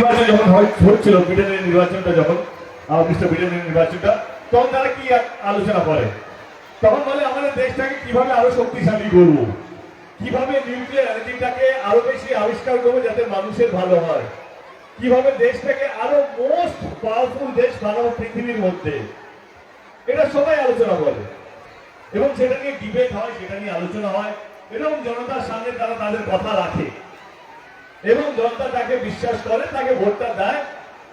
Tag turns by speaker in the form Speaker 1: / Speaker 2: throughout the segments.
Speaker 1: নির্বাচন যখন হচ্ছিল ব্রিটেনের নির্বাচনটা যখন মিস্টার ব্রিটেনের নির্বাচনটা, তখন তারা কি আলোচনা করে? তখন বলে, আমাদের দেশটাকে কীভাবে আরও শক্তিশালী করব? কীভাবে নিউক্লিয়ার এনার্জিটাকে আরও বেশি আবিষ্কার করব যাতে মানুষের ভালো হয়? কীভাবে দেশটাকে আরও মোস্ট পাওয়ারফুল দেশ বানাবো পৃথিবীর মধ্যে? এটা সবাই আলোচনা করে। এবং সেটা নিয়ে ডিবেট হয়, সেটা নিয়ে আলোচনা হয়। এবং জনতার সামনে তারা তাদের কথা রাখে। এবং জনতা তাকে বিশ্বাস করে, তাকে ভোটটা দেয়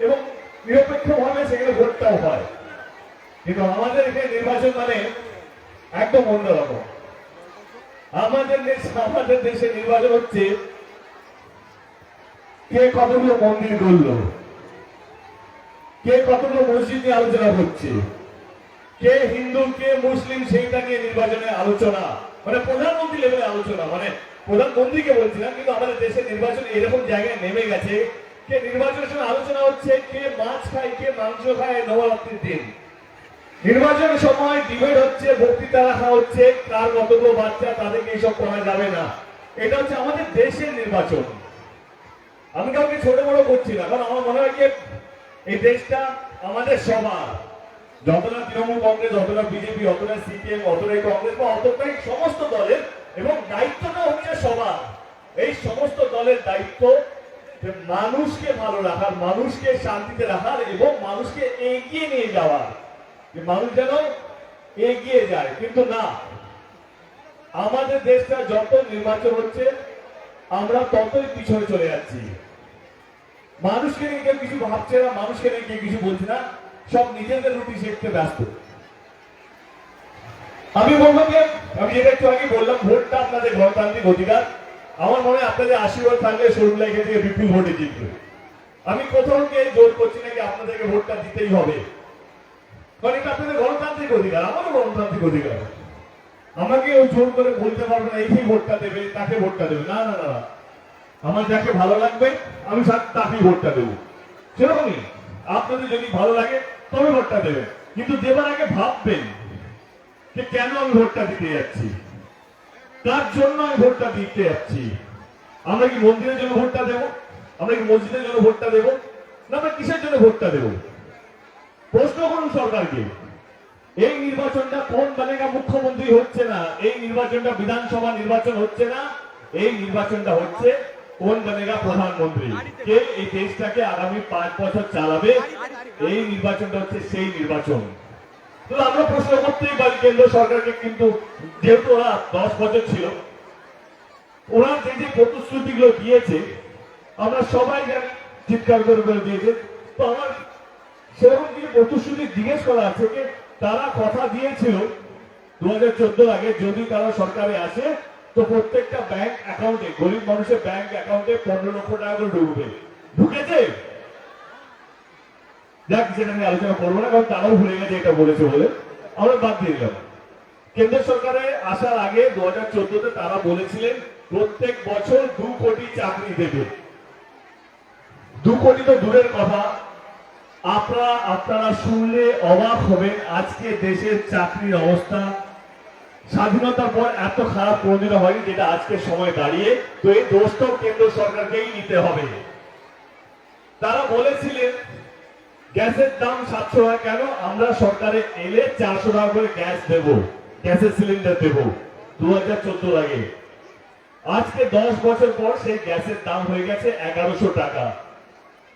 Speaker 1: এবং নিরপেক্ষভাবে সেখানে ভোটটাও হয়। কিন্তু আমাদের এখানে নির্বাচন মানে একদম অন্যরকম আমাদের দেশ, আমাদের দেশে নির্বাচন হচ্ছে কে কতগুলো মন্দির করল কে কতগুলো মসজিদ নিয়ে আলোচনা করছে কে হিন্দু, কে মুসলিম সেইটা নিয়ে নির্বাচনে আলোচনা মানে প্রধানমন্ত্রী লেভেলে আলোচনা মানে প্রধানমন্ত্রীকে বলছিলাম, কিন্তু আমাদের দেশের নির্বাচন এরকম জায়গায় নেমে গেছে কে নির্বাচনের সময় আলোচনা হচ্ছে কে মাছ খায়, কে মাংস খায়, নবরাত্রির দিন। নির্বাচনের সময় ডিবেট হচ্ছে বক্তৃতা রাখা হচ্ছে, কার কতগুলো বাচ্চা, তাদেরকে এইসব করা যাবে না। এটা হচ্ছে আমাদের দেশের নির্বাচন। আমি কাউকে ছোট বড় করছি না, কারণ আমার মনে হয় যে এই দেশটা আমাদের সবার। যতটা তৃণমূল কংগ্রেস অতটা বিজেপি অতটা সিপিএম অতটাই কংগ্রেস বা অতটাই সমস্ত দলের এবং দায়িত্বটা হচ্ছে সবার। এই সমস্ত দলের দায়িত্ব মানুষকে ভালো রাখার, মানুষকে শান্তিতে রাখার এবং মানুষকে এগিয়ে নিয়ে যাওয়ার। যে মানুষ যেন এগিয়ে যায়, কিন্তু না। আমাদের দেশটা যত নির্বাচন হচ্ছে, আমরা ততই পিছনে চলে যাচ্ছি। মানুষকে নিয়ে কিছু ভাবছে না, মানুষকে নিয়ে কিছু বলছে না। সব নিজেদের রুটি শিখতে ব্যস্ত। আমি বলব যে আমি যেটা একটু আগে বললাম, ভোটটা আপনাদের গণতান্ত্রিক অধিকার। আমার মনে হয় আপনাদের আশীর্বাদ থাকলে সরুলা এখান থেকে বিপুল ভোটে জিতবে। আমি কোথাও জোর করছি নাকি আপনাদেরকে ভোটটা দিতেই হবে? কারণ এটা আপনাদের গণতান্ত্রিক অধিকার, আমারও গণতান্ত্রিক অধিকার। আমাকে ওই জোর করে বলতে পারবে না এই ভোটটা দেবে, তাকে ভোটটা দেবে। না না না। আমার যাকে ভালো লাগবে, আমি তাকেই ভোটটা দেবো। সেরকমই। আপনাদের যদি ভালো লাগে, তবে ভোটটা দেবেন। কিন্তু দেবার আগে ভাববেন। যে কেন আমি ভোটটা দিতে যাচ্ছি? তার জন্য আমি ভোটটা দিতে যাচ্ছি? আমরা কি মন্দিরের জন্য ভোটটা দেব? আমরা কি মসজিদের জন্য ভোটটা দেব? না, আমরা কিসের জন্য ভোটটা দেব? প্রশ্ন করুন সরকারকে। এই নির্বাচনটা কোন বানেগা মুখ্যমন্ত্রী হচ্ছে না? এই নির্বাচনটা বিধানসভা নির্বাচন হচ্ছে না? এই নির্বাচনটা হচ্ছে কোন বানেগা প্রধানমন্ত্রী? কে এই দেশটাকে আগামী পাঁচ বছর চালাবে? এই নির্বাচনটা হচ্ছে সেই নির্বাচন। আমরা প্রশ্ন করতেই পারি, কেন্দ্র সরকারকে কিন্তু যেহেতু ওরা দশ বছর ছিল, ওরা যে যে প্রতিশ্রুতিগুলো দিয়েছে, আমরা সবাই জানি, চিৎকার করে করে দিয়েছে। তো আমার সেরকম প্রতিশ্রুতি জিজ্ঞেস করা আছে যে তারা কথা দিয়েছিল দু হাজার চোদ্দ আগে, যদি তারা সরকারে আসে, তো প্রত্যেকটা ব্যাংক অ্যাকাউন্টে গরিব মানুষের ব্যাংক অ্যাকাউন্টে পনেরো লক্ষ টাকা করে ঢুকবে। ঢুকেছে? যাক, সেটা নিয়ে আলোচনা করব না, কারণ তারাও ভুলে গেছে এটা বলেছে বলে। আমরা বাদ দিয়ে দিলাম। কেন্দ্র সরকারে আসার আগে দু হাজার তারা বলেছিলেন, প্রত্যেক বছর দু কোটি চাকরি দেবে। দু কোটি তো দূরের কথা। আপনারা আপনারা শুনলে অবাক হবেন, আজকে দেশের চাকরির অবস্থা। স্বাধীনতার পর এত খারাপ কোনদিনও হয়নি, যেটা আজকে সময় দাঁড়িয়ে। তো এই দোষটা কেন্দ্র সরকারকেই নিতে হবে। তারা বলেছিলেন গ্যাসের দাম সাতশো টাকা কেন? আমরা সরকারে এলে চারশো টাকা করে গ্যাস দেব, গ্যাসের সিলিন্ডার দেব দু হাজার চোদ্দ আগে আজকে দশ বছর পর সেই গ্যাসের দাম হয়ে গেছে এগারোশো টাকা।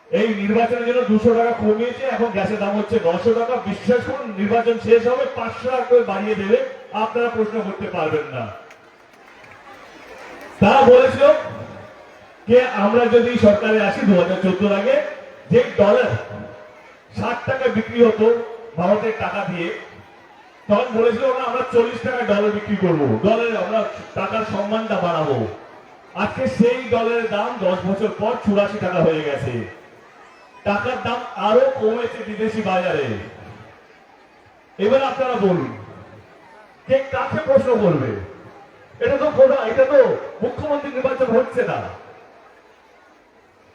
Speaker 1: এই নির্বাচনের জন্য দুশো টাকা কমিয়েছে এখন গ্যাসের দাম হচ্ছে নশো টাকা। বিশ্বাস করুন, নির্বাচন শেষ হবে, পাঁচশো টাকা করে বাড়িয়ে দেবে, আপনারা প্রশ্ন করতে পারবেন না। তা বলেছিল যে আমরা যদি সরকারে আসি দু হাজার চোদ্দ আগে যে ডলার ষাট টাকা বিক্রি হতো ভারতের টাকা দিয়ে। তখন বলেছিল ওরা, আমরা চল্লিশ টাকা ডলার বিক্রি করব। ডলারে আমরা টাকার সম্মানটা বাড়াবো। আজকে সেই ডলারের দাম দশ বছর পর চুরাশি টাকা হয়ে গেছে। টাকার দাম আরও কমেছে বিদেশি বাজারে। এবার আপনারা বলুন, কে কাকে প্রশ্ন করবে? এটা তো খোদা, এটা তো মুখ্যমন্ত্রী নির্বাচন হচ্ছে না।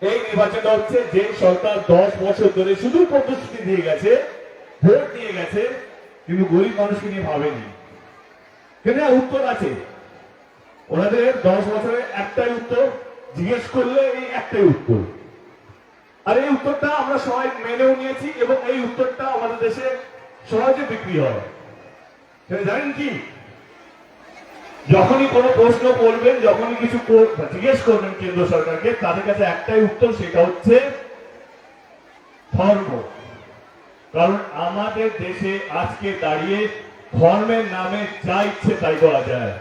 Speaker 1: এই নির্বাচনটা হচ্ছে যে সরকার দশ বছর ধরে শুধু প্রতিশ্রুতি দিয়ে গেছে, ভোট দিয়ে গেছে, কিন্তু গরিব মানুষকে নিয়ে ভাবেনি। কিন্তু উত্তর আছে। ওনাদের দশ বছরে একটাই উত্তর, জিজ্ঞেস করলে এই একটাই উত্তর। আর এই উত্তরটা আমরা সবাই মেনেও নিয়েছি এবং এই উত্তরটা আমাদের দেশে সহজে বিক্রি হয়। জানেন কি? যখনই কোনো প্রশ্ন করবেন, যখনই কিছু জিজ্ঞেস করবেন কেন্দ্র সরকারকে, তাদের কাছে একটাই উত্তর, সেটা হচ্ছে ধর্ম। কারণ আমাদের দেশে আজকে দাঁড়িয়ে ধর্মের নামে যা ইচ্ছে তাই করা যায়।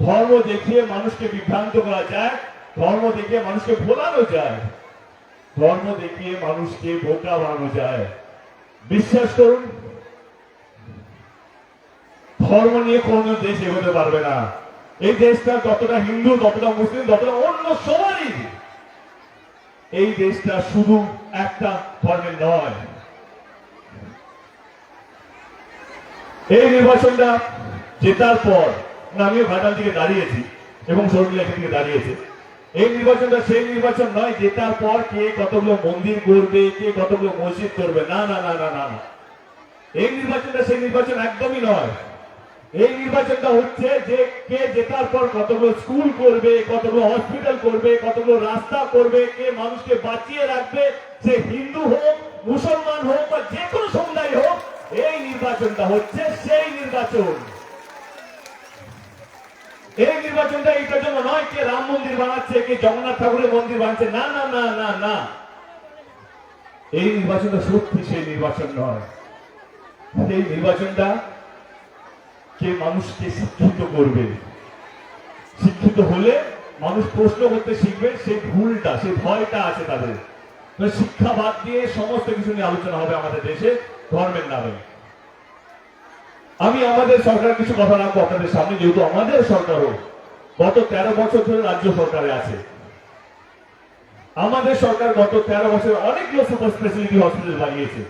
Speaker 1: ধর্ম দেখিয়ে মানুষকে বিভ্রান্ত করা যায়, ধর্ম দেখিয়ে মানুষকে ভোলানো যায়, ধর্ম দেখিয়ে মানুষকে বোকা বানানো যায়। বিশ্বাস করুন ধর্ম নিয়ে কোনো দেশ এগোতে পারবে না। এই দেশটা যতটা হিন্দু ততটা মুসলিম ততটা অন্য সবারই, এই দেশটা শুধু একটা ধর্মের নয়। এই নির্বাচনটা জেতার পর আমিও ঘাটাল থেকে দাঁড়িয়েছি এবং এখান থেকে দাঁড়িয়েছে। এই নির্বাচনটা সেই নির্বাচন নয়, জেতার পর কে কতগুলো মন্দির করবে কে কতগুলো মসজিদ করবে না না না না না। এই নির্বাচনটা সেই নির্বাচন একদমই নয়। এই নির্বাচনটা হচ্ছে যে কে জেতার পর কতগুলো স্কুল করবে, কতগুলো হসপিটাল করবে, কতগুলো রাস্তা করবে, কে মানুষকে বাঁচিয়ে রাখবে, সে হিন্দু হোক, মুসলমান হোক বা যে কোনো সমুদায় হোক, এই নির্বাচনটা হচ্ছে সেই নির্বাচন। এই নির্বাচনটা এইটার জন্য নয় কে রাম মন্দির বানাচ্ছে, কে জগন্নাথ ঠাকুরের মন্দির বানাচ্ছে, না না না না না। এই নির্বাচনটা সত্যি সেই নির্বাচন নয়। এই নির্বাচনটা কে মানুষকে শিক্ষিত করবে। শিক্ষিত হলে মানুষ প্রশ্ন করতে শিখবে সেই ভুলটা সেই ভয়টা আছে তাদের। শিক্ষা বাদ দিয়ে সমস্ত কিছু নিয়ে আলোচনা হবে আমাদের দেশে, ধর্মের নামে। আমি আমাদের সরকার কিছু কথা রাখব আপনাদের সামনে, যেহেতু আমাদের সরকারও গত তেরো বছর ধরে রাজ্য সরকারে আছে। আমাদের সরকার গত তেরো বছর অনেকগুলো সুপার স্পেশালিটি হসপিটাল বানিয়েছে।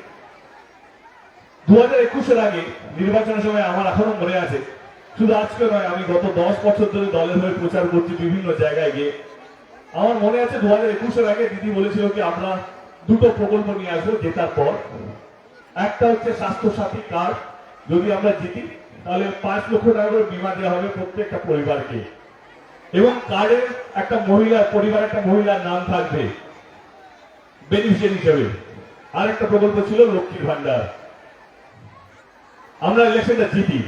Speaker 1: দু একুশের আগে নির্বাচনের সময় আমার এখনও মনে আছে। শুধু আজকে নয়, আমি গত দশ বছর ধরে দলের হয়ে প্রচার করছি বিভিন্ন জায়গায় গিয়ে। আমার মনে আছে দু হাজার একুশের আগে দিদি বলেছিল কি, আমরা দুটো প্রকল্প নিয়ে আসব জেতার পর। একটা হচ্ছে স্বাস্থ্য সাথী কার্ড, যদি আমরা জিতি, তাহলে পাঁচ লক্ষ টাকা করে বিমা দেওয়া হবে প্রত্যেকটা পরিবারকে। এবং কার্ডের একটা মহিলা পরিবার একটা মহিলার নাম থাকবে, বেনিফিশিয়ারি হিসেবে। আর একটা প্রকল্প ছিল লক্ষ্মীর ভান্ডার আমরা ইলেকশনটা জিতি।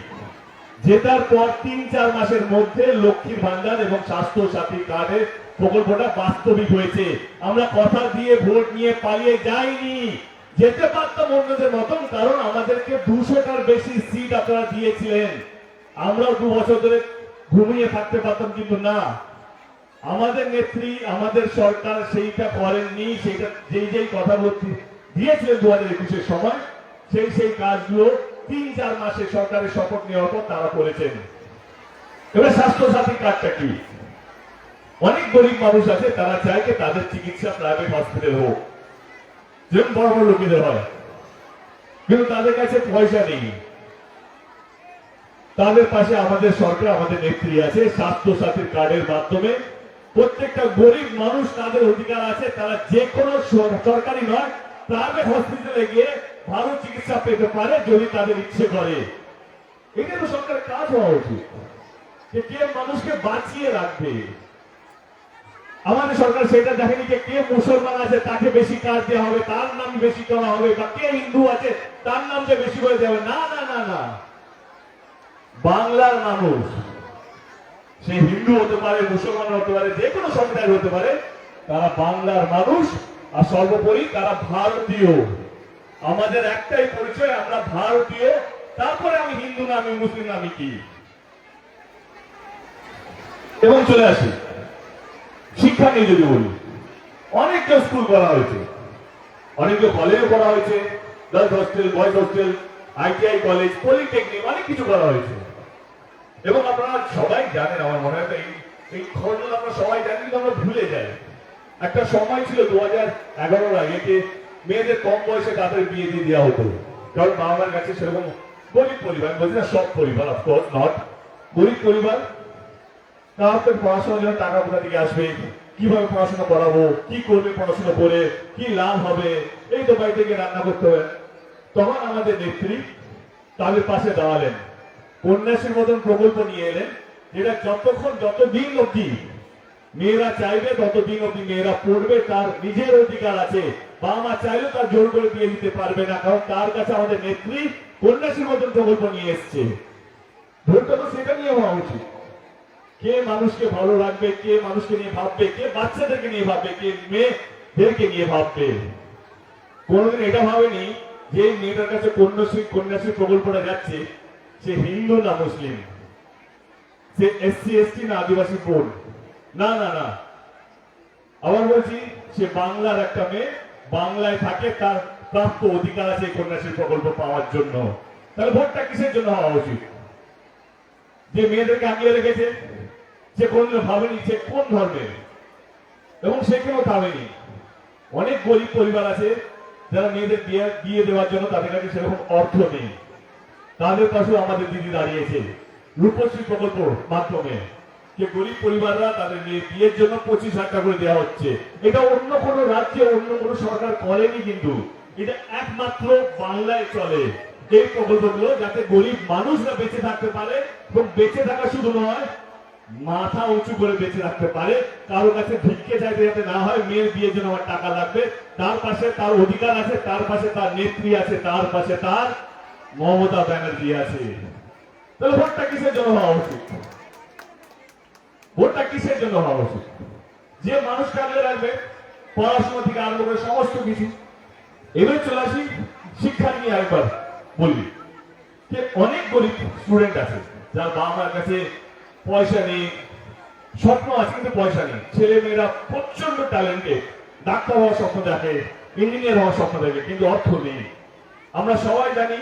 Speaker 1: জেতার পর তিন, চার মাসের মধ্যে লক্ষ্মীর ভান্ডার এবং স্বাস্থ্য সাথী কার্ডের প্রকল্পটা বাস্তবিক হয়েছে। আমরা কথা দিয়ে ভোট নিয়ে পালিয়ে যাইনি। যেতে পারতাম অন্যদের মতন, কারণ আমাদেরকে দুশোটার বেশি সিট আপনারা দিয়েছিলেন। আমরাও দু বছর ধরে ঘুমিয়ে থাকতে পারতাম, কিন্তু না। আমাদের নেত্রী, আমাদের সরকার সেইটা করেননি, সেইটা যেই যেই কথা বলছি, দিয়েছিলেন দু হাজার একুশের সময়, সেই সেই কাজগুলো তিন চার মাসে সরকারের শপথ নেওয়ার পর তারা করেছেন। এবার স্বাস্থ্য সাথী কার্ডটা কি? অনেক গরিব মানুষ আছে, তারা চায় যে তাদের চিকিৎসা প্রাইভেট হসপিটাল হোক। যেমন বড় বড় লোকেদের হয়। কিন্তু তাদের কাছে পয়সা নেই। তাদের পাশে আমাদের সরকার, আমাদের নেত্রী আছে স্বাস্থ্য সাথীর কার্ডের মাধ্যমে প্রত্যেকটা গরিব মানুষ তাদের অধিকার আছে। তারা যে কোনো সরকারি নয়, প্রাইভেট হসপিটালে গিয়ে ভালো চিকিৎসা পেতে পারে যদি তাদের ইচ্ছে করে। এটা তো সরকারের কাজ হওয়া উচিত। যে কে মানুষকে বাঁচিয়ে রাখবে। আমাদের সরকার সেটা দেখেনি যে কে মুসলমান আছে, তাকে বেশি কাজ দেওয়া হবে, তার নাম বেশি করা হবে, বা কে হিন্দু আছে, তার নাম যে বেশি করে দেওয়া না না না না। বাংলার মানুষ, সে হিন্দু হতে পারে, মুসলমান হতে পারে, যে কোনো সম্প্রদায়ের হতে পারে, তারা বাংলার মানুষ, আর সর্বোপরি তারা ভারতীয়। আমাদের একটাই পরিচয়, আমরা ভারতীয়। তারপরে আমি হিন্দু না, আমি মুসলিম না, আমি কি? এবং চলে আসি। শিক্ষা নিয়ে যদি বলি অনেকটা স্কুল করা হয়েছে। অনেকগুলো কলেজ করা হয়েছে। Girls hostel, boys hostel, ITI college, polytechnic, অনেক কিছু করা হয়েছে। এবং আপনারা সবাই জানেন, আমার মনে হয় এই এই খবরগুলো আপনারা সবাই জানেন কিন্তু আমরা ভুলে যাই। একটা সময় ছিল দু হাজার এগারোর আগে মেয়েদের কম বয়সে তাদের বিয়ে দিয়ে দেওয়া হতো। কারণ বাবা কাছে সেরকম গরিব পরিবার, বলছি না সব পরিবার অফকোর্স নট গরিব পরিবার তাহলে পড়াশোনার জন্য টাকা কোথা থেকে আসবে? কীভাবে পড়াশোনা করাবো? কি করবে পড়াশোনা করে? কি লাভ হবে? এই তো বাড়ি থেকে রান্না করতে হবে তখন আমাদের নেত্রী তাদের পাশে দাঁড়ালেন। কন্যাশ্রীর মতন প্রকল্প নিয়ে এলেন, যেটা যতক্ষণ যতদিন অব্দি মেয়েরা চাইবে ততদিন অব্দি মেয়েরা পড়বে, তার নিজের অধিকার আছে। বাবা মা চাইলেও তার জোর করে দিয়ে দিতে পারবে না, কারণ তার কাছে আমাদের নেত্রী কন্যাশ্রী মতন প্রকল্প নিয়ে এসছে। তো সেটা নিয়ে হওয়া উচিত। কে মানুষকে ভালো রাখবে, কে মানুষকে নিয়ে ভাববে, কে বাচ্চাদেরকে নিয়ে ভাববে, কে মেয়েদেরকে নিয়ে ভাববে। কোনোদিন এটা ভাবেনি যে মেয়েটার কাছে কন্যাশ্রী কন্যাশ্রী প্রকল্পটা যাচ্ছে, সে হিন্দু না মুসলিম। সে এসসি, এসটি না আদিবাসী বোন না না না। আবার বলছি, সে বাংলার একটা মেয়ে বাংলায় থাকে, তার প্রাপ্ত অধিকার আছে কন্যাশ্রী প্রকল্প পাওয়ার জন্য। তাহলে ভোটটা কিসের জন্য হওয়া উচিত? যে মেয়েদেরকে আগলে রেখেছে, সে কোনদিন ভাবেনি সে কোন ধর্মের এবং সে কেউ ভাবেনি। অনেক গরিব পরিবার আছে, যারা মেয়েদের বিয়ে বিয়ে দেওয়ার জন্য তাদের কাছে সেরকম অর্থ নেই। তাদের পাশেও আমাদের দিদি দাঁড়িয়েছে। রূপশ্রী প্রকল্প মাধ্যমে। যে গরিব পরিবাররা তাদের মেয়ে বিয়ের জন্য পঁচিশ হাজার টাকা করে দেওয়া হচ্ছে। এটা অন্য কোনো রাজ্যে, অন্য কোনো সরকার করেনি কিন্তু। এটা একমাত্র বাংলায় চলে। এই প্রকল্পগুলো যাতে গরিব মানুষরা বেঁচে থাকতে পারে এবং বেঁচে থাকা শুধু নয়, মাথা উঁচু করে বেঁচে রাখতে পারে। কারও কাছে ভিক্ষে চাইতে যাতে না হয়, মেয়ের বিয়ের জন্য আমার টাকা লাগবে। তার পাশে তার অধিকার আছে, তার পাশে তার নেত্রী আছে, তার পাশে তার মমতা ব্যানার্জি আছে। তাহলে ভোটটা কিসের জন্য হওয়া উচিত? ভোটটা কিসের জন্য হওয়া উচিত? যে মানুষ আগলে রাখবে পড়াশোনা থেকে আরম্ভ করে সমস্ত কিছু। এবার চলে আসি শিক্ষা নিয়ে একবার বললি যে অনেক গরিব স্টুডেন্ট আছে, যার বাবা মার কাছে পয়সা নেই, স্বপ্ন আছে কিন্তু পয়সা নেই। ছেলে মেয়েরা প্রচণ্ড ট্যালেন্টেড ডাক্তার হওয়ার স্বপ্ন দেখে ইঞ্জিনিয়ার হওয়ার স্বপ্ন দেখে, কিন্তু অর্থ নেই। আমরা সবাই জানি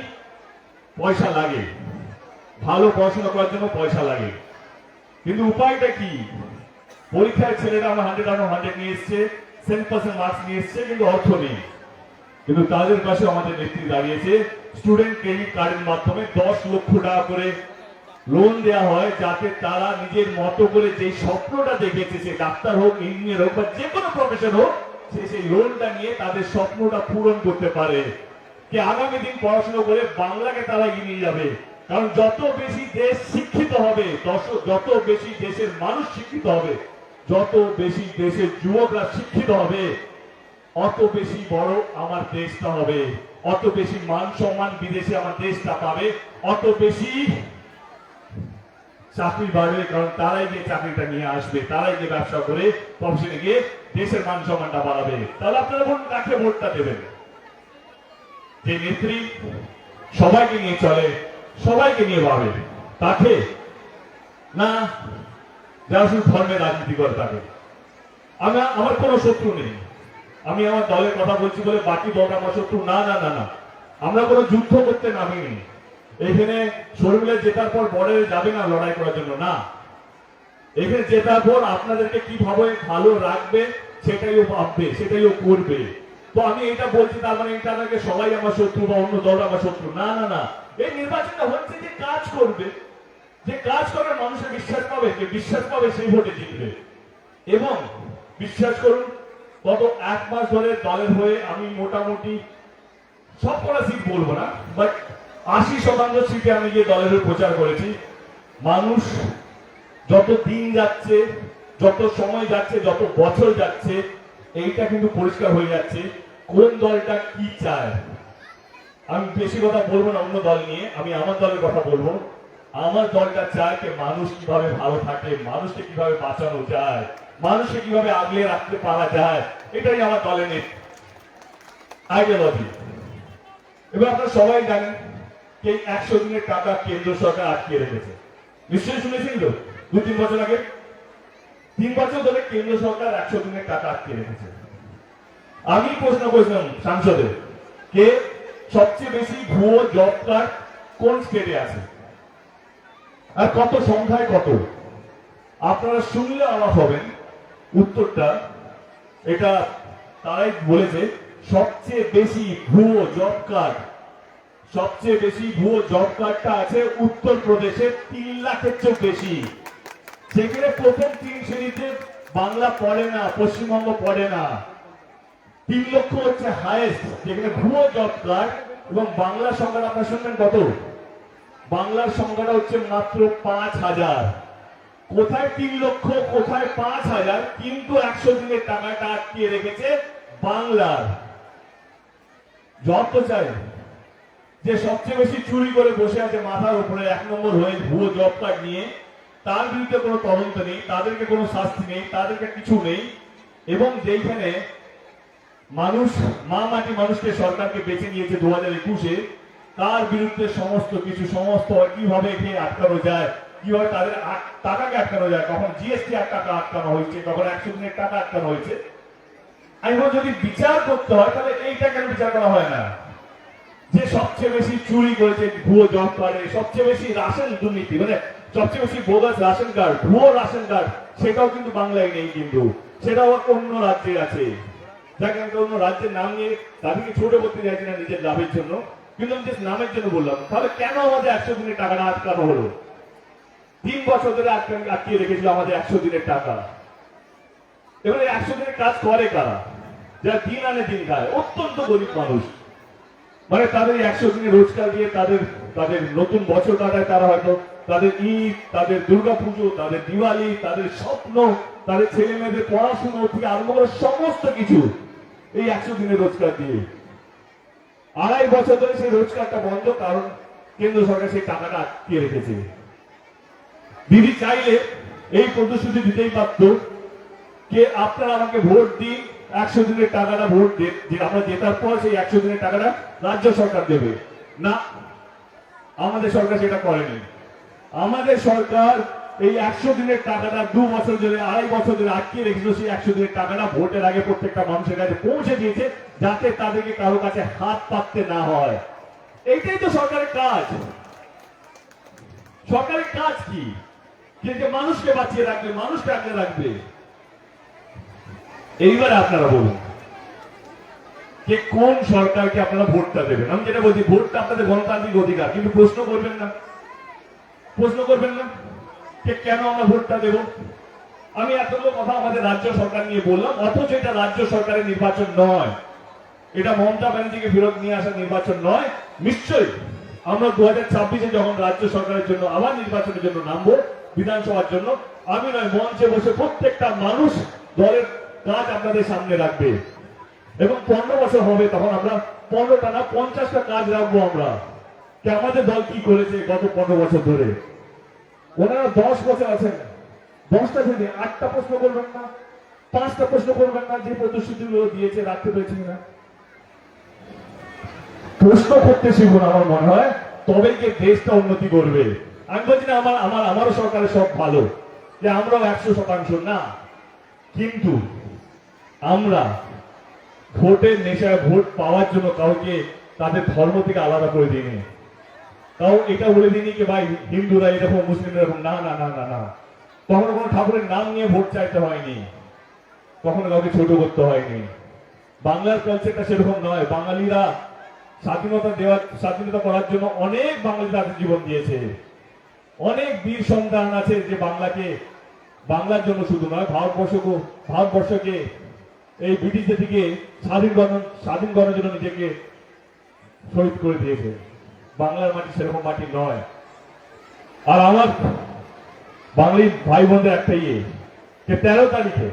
Speaker 1: পয়সা লাগে। ভালো পড়াশোনা করার জন্য পয়সা লাগে। কিন্তু উপায়টা কি? পরীক্ষায় ছেলেরা আমার হান্ড্রেড আউট হান্ড্রেড নিয়ে এসছে সেভেন পার্সেন্ট মার্কস নিয়ে এসছে, কিন্তু অর্থ নেই। কিন্তু তাদের পাশে আমাদের নেত্রী দাঁড়িয়েছে। স্টুডেন্ট ক্রেডিট কার্ডের মাধ্যমে দশ লক্ষ টাকা করে লোন দেওয়া হয়, যাতে তারা নিজের মতো করে যে স্বপ্নটা দেখেছে, সে ডাক্তার হোক ইঞ্জিনিয়ার হোক বা যে কোনো প্রফেশন হোক, সে সেই লোনটা নিয়ে তাদের স্বপ্নটা পূরণ করতে পারে। যে আগামী দিন পড়াশোনা করে বাংলাকে তারা এগিয়ে যাবে। কারণ যত বেশি দেশ শিক্ষিত হবে যত বেশি দেশের মানুষ শিক্ষিত হবে, যত বেশি দেশের যুবকরা শিক্ষিত হবে, অত বেশি বড় আমার দেশটা হবে। অত বেশি মান সম্মান বিদেশে আমার দেশটা পাবে। অত বেশি চাকরি বাড়বে, কারণ তারাই গিয়ে চাকরিটা নিয়ে আসবে, তারাই গিয়ে ব্যবসা করে প্রফেশনে গিয়ে দেশের মান সম্মানটা বাড়াবে। তাহলে আপনারা ভোট কাকে ভোটটা দেবেন? যে নেত্রী সবাইকে নিয়ে চলে। সবাইকে নিয়ে ভাবে। তাকে? না, যারা শুধু ধর্মের রাজনীতি করে তাকে। আমি, আমার কোনো শত্রু নেই। আমি আমার দলের কথা বলছি বলে বাকি দল আমার শত্রু। না না না না। আমরা কোনো যুদ্ধ করতে নামিনি। এখানে শর্মিলা জেতার পর বড়ে যাবে না লড়াই করার জন্য? না। এখানে জেতার পর আপনাদেরকে কীভাবে ভালো রাখবে, সেটাই ও ভাববে, সেটাই ও করবে। তো আমি এটা বলছি, তার মানে এটা নাকি সবাই আমার শত্রু বা অন্য দল আমার শত্রু। না না না। এই নির্বাচনটা হচ্ছে যে কাজ করবে, যে কাজ করে মানুষের বিশ্বাস পাবে, যে বিশ্বাস পাবে সেই ভোটে জিতবে। এবং বিশ্বাস করুন, গত এক মাস ধরে দলের হয়ে আমি মোটামুটি সব কটা সিট বলব না বাট আশি শতাংশ সিটে আমি গিয়ে দলের হয়ে প্রচার করেছি। মানুষ যত দিন যাচ্ছে, যত সময় যাচ্ছে, যত বছর যাচ্ছে, এইটা কিন্তু পরিষ্কার হয়ে যাচ্ছে, কোন দলটা কি চায়। আমি বেশি কথা বলব না অন্য দল নিয়ে, আমি আমার দলের কথা বলব। আমার দলটা চায় যে মানুষ কীভাবে ভালো থাকে, মানুষকে কীভাবে বাঁচানো যায়, মানুষকে কীভাবে আগলে রাখতে পারা যায়, এটাই আমার দলের আইডিওলজি এবার আপনারা সবাই জানেন যে একশো দিনের টাকা কেন্দ্র সরকার আটকে রেখেছে। নিশ্চয়ই শুনেছেন তো? দু, তিন বছর আগে? তিন বছর ধরে কেন্দ্র সরকার একশো দিনের টাকা আটকে রেখেছে। আমি প্রশ্ন করেছিলাম সাংসদে কে সবচেয়ে বেশি ভুয়ো জব কার্ড কোন স্টেটে আছে? আর কত সংখ্যায় কত? আপনারা শুনলে অবাক হবেন। উত্তরটা, এটা তারাই বলেছে, সবচেয়ে বেশি ভুয়ো জব কার্ড সবচেয়ে বেশি ভুয়ো জব কার্ডটা আছে উত্তর প্রদেশে তিন লাখের চেয়েও বেশি। যেখানে প্রথম তিন শ্রেণীতে বাংলা পড়ে না, পশ্চিমবঙ্গ পড়ে না। তিন লক্ষ হচ্ছে হায়েস্ট যেখানে ভুয়ো জব কার্ড এবং বাংলার সংখ্যাটা আপনার শুনবেন কত? বাংলার সংখ্যাটা হচ্ছে মাত্র পাঁচ হাজার। কোথায় তিন লক্ষ, কোথায় পাঁচ হাজার? কিন্তু একশো দিনের টাকাটা আটকিয়ে রেখেছে বাংলার। জব তো চাই। যে সবচেয়ে বেশি চুরি করে বসে আছে মাথার উপরে, এক নম্বর হয়ে ভুয়ো জব কার্ড নিয়ে, তার বিরুদ্ধে কোনো তদন্ত নেই, তাদেরকে কোনো শাস্তি নেই, তাদেরকে কিছু নেই। এবং যেইখানে মানুষ মা মাটি মানুষকে সরকারকে বেছে নিয়েছে দু হাজার একুশে। তার বিরুদ্ধে সমস্ত কিছু, সমস্ত কীভাবে একে আটকানো যায়, কীভাবে তাদের টাকাকে আটকানো যায়, কখন জিএসটি টাকা আটকানো হয়েছে, কখন একশো দিনের টাকা আটকানো হয়েছে। আমি যদি বিচার করতে হয়, তাহলে এইটা কেন বিচার করা হয় না? যে সবচেয়ে বেশি চুরি করেছে ভুয়ো জব কার্ডে, সবচেয়ে বেশি রাশন দুর্নীতি মানে সবচেয়ে বেশি বোগাস রাশন কার্ড, ভুয়ো রাশন কার্ড, সেটাও কিন্তু বাংলায় নেই কিন্তু, সেটাও অন্য রাজ্যে আছে। যাকে আমি অন্য রাজ্যের নাম নিয়ে তাদেরকে ছোট করতে চাইছি না নিজের লাভের জন্য। কিন্তু আমি just নামের জন্য বললাম, তাহলে কেন আমাদের একশো দিনের টাকাটা আটকানো হলো? তিন বছর ধরে আটকে- আটকিয়ে রেখেছিল আমাদের একশো দিনের টাকা। এবারে একশো দিনের কাজ করে কারা? যারা দিন আনে দিন খায়, অত্যন্ত গরিব মানুষ। মানে তাদের একশো দিনের রোজগার দিয়ে তাদের তাদের নতুন বছর কাটায় তারা হয়তো তাদের ঈদ, তাদের দুর্গা পুজো তাদের দিওয়ালি, তাদের স্বপ্ন, তাদের ছেলে মেয়েদের পড়াশুনো থেকে আরম্ভ করে সমস্ত কিছু। এই একশো দিনের রোজগার দিয়ে। আড়াই বছর ধরে সেই রোজগারটা বন্ধ, কারণ কেন্দ্র সরকার সেই টাকাটা আটকিয়ে রেখেছে। দিদি চাইলে এই প্রতিশ্রুতি দিতেই পারত যে আপনারা আমাকে ভোট দিন, একশো দিনের টাকাটা ভোট দিন যে আমরা জেতার পর সেই একশো দিনের টাকাটা রাজ্য সরকার দেবে। না, আমাদের সরকার সেটা করেনি। আমাদের সরকার এই একশো দিনের টাকাটা দু বছর ধরে, আড়াই বছর ধরে আটকিয়ে রেখেছিল, সেই একশো দিনের টাকাটা ভোটের আগে প্রত্যেকটা মানুষের কাছে পৌঁছে দিয়েছে, যাতে তাদেরকে কারও কাছে হাত পাততে না হয়। এইটাই তো সরকারের কাজ। সরকারের কাজ কি? যে মানুষকে বাঁচিয়ে রাখবে, মানুষকে আগলে রাখবে। এইবারে আপনারা বলুন, যে কোন সরকারকে আপনারা ভোটটা দেবেন? আমি যেটা বলছি, ভোটটা আপনাদের গণতান্ত্রিক অধিকার, কিন্তু প্রশ্ন করবেন না। প্রশ্ন করবেন না। যে কেন আমরা ভোটটা দেব? আমি এতগুলো কথা আমাদের রাজ্য সরকার নিয়ে বললাম, অথচ এটা রাজ্য সরকারের নির্বাচন নয়। এটা মমতা ব্যানার্জিকে ফেরত নিয়ে আসা নির্বাচন নয়। নিশ্চয়ই আমরা দু হাজার ছাব্বিশে যখন রাজ্য সরকারের জন্য, আবার নির্বাচনের জন্য নামবো, বিধানসভার জন্য, আমি নয়, মঞ্চে বসে প্রত্যেকটা মানুষ দলের কাজ আপনাদের সামনে রাখবে। এবং পনেরো বছর হবে তখন আমরা পনেরোটা না, পঞ্চাশটা কাজ রাখব আমরা। যে আমাদের দল কি করেছে গত পনেরো বছর ধরে? ওনারা দশ বছর আছেন দশটা থেকে আটটা প্রশ্ন করবেন না, পাঁচটা প্রশ্ন করবেন না, যে প্রতিশ্রুতিগুলো দিয়েছে, রাখতে পেরেছি না প্রশ্ন করতে শিখুন আমার মনে হয় তবে গিয়ে দেশটা উন্নতি করবে। আমি বলছি না, আমার আমার আমারও সরকারের সব ভালো, যে আমরাও একশো শতাংশ, না। কিন্তু আমরা ভোটের নেশায় ভোট পাওয়ার জন্য কাউকে তাদের ধর্ম থেকে আলাদা করে দিইনি। তাও এটা বলে দিইনি যে ভাই, হিন্দুরা এরকম, মুসলিমরা এরকম। না না না না না। কখনো কোনো ঠাকুরের নাম নিয়ে ভোট চাইতে হয়নি। কখনো কাউকে ছোট করতে হয়নি। বাংলার কালচারটা সেরকম নয়। বাঙালিরা স্বাধীনতা দেওয়ার, স্বাধীনতা করার জন্য অনেক বাঙালি তাদের জীবন দিয়েছে। অনেক বীর সন্তান আছে যে বাংলাকে, বাংলার জন্য শুধু নয়, ভারতবর্ষকে ভারতবর্ষকে, এই ব্রিটিশদের থেকে স্বাধীন স্বাধীন করার জন্য নিজেকে শহীদ করে দিয়েছে। বাংলার মাটি সেরকম মাটি নয়। আর আমার বাঙালি ভাই বোনদের একটা ইয়ে যে তেরো তারিখে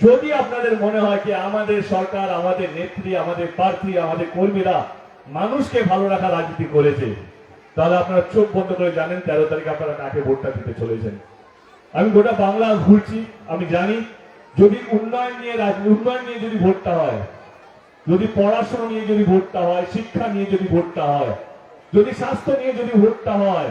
Speaker 1: যদি আপনাদের মনে হয় যে আমাদের সরকার, আমাদের নেত্রী, আমাদের প্রার্থী, আমাদের কর্মীরা মানুষকে ভালো রাখা রাজনীতি করেছে, তাহলে আপনারা চোখ বন্ধ করে জানেন তেরো তারিখে আপনারা কাকে ভোটটা দিতে চলেছেন। আমি গোটা বাংলা ঘুরছি, আমি জানি, যদি উন্নয়ন নিয়ে উন্নয়ন নিয়ে যদি ভোটটা হয়, যদি পড়াশোনা নিয়ে যদি ভোটটা হয়, শিক্ষা নিয়ে যদি ভোটটা হয় যদি স্বাস্থ্য নিয়ে যদি ভোটটা হয়,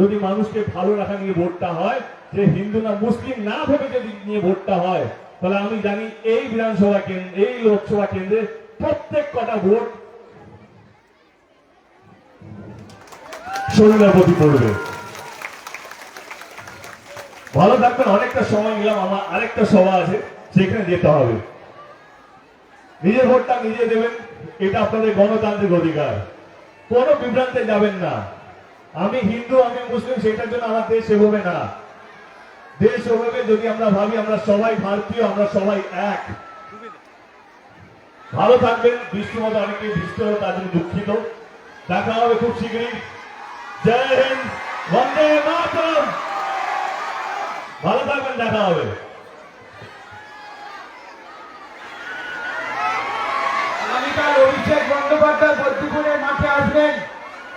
Speaker 1: যদি মানুষকে ভালো রাখা নিয়ে ভোটটা হয়, যে হিন্দু না মুসলিম না ভেবে যদি নিয়ে ভোটটা হয়, তাহলে আমি জানি এই বিধানসভা কেন্দ্র, এই লোকসভা কেন্দ্রে প্রত্যেক কটা ভোট শরীরের পড়বে। ভালো থাকবেন, অনেকটা সময় নিলাম, আমার আরেকটা সভা আছে, সেখানে যেতে হবে। নিজের ভোটটা নিজে দেবেন, এটা আপনাদের গণতান্ত্রিক অধিকার। কোনো বিভ্রান্তে যাবেন না। আমি হিন্দু, আমি মুসলিম, সেটার জন্য আমার দেশ এগোবে না। দেশ এগোবে যদি আমরা ভাবি আমরা সবাই ভারতীয়, আমরা সবাই এক। ভালো থাকবেন বৃষ্টির মতো অনেকে বৃষ্টি হলো তার জন্য দুঃখিত। দেখা হবে খুব শীঘ্রই জয় হিন্দ, বন্দে মাতরম। ভালো থাকবেন, দেখা হবে।
Speaker 2: আগামীকাল অভিষেক বন্দ্যোপাধ্যায় বদ্যপুরের মাঠে আসবেন।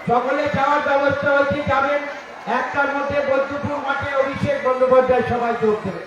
Speaker 2: সকলে যাওয়ার ব্যবস্থা হচ্ছে, যাবেন। একটার মধ্যে বদ্যুপুর মাঠে অভিষেক বন্দ্যোপাধ্যায় সবাই যোগ দেবে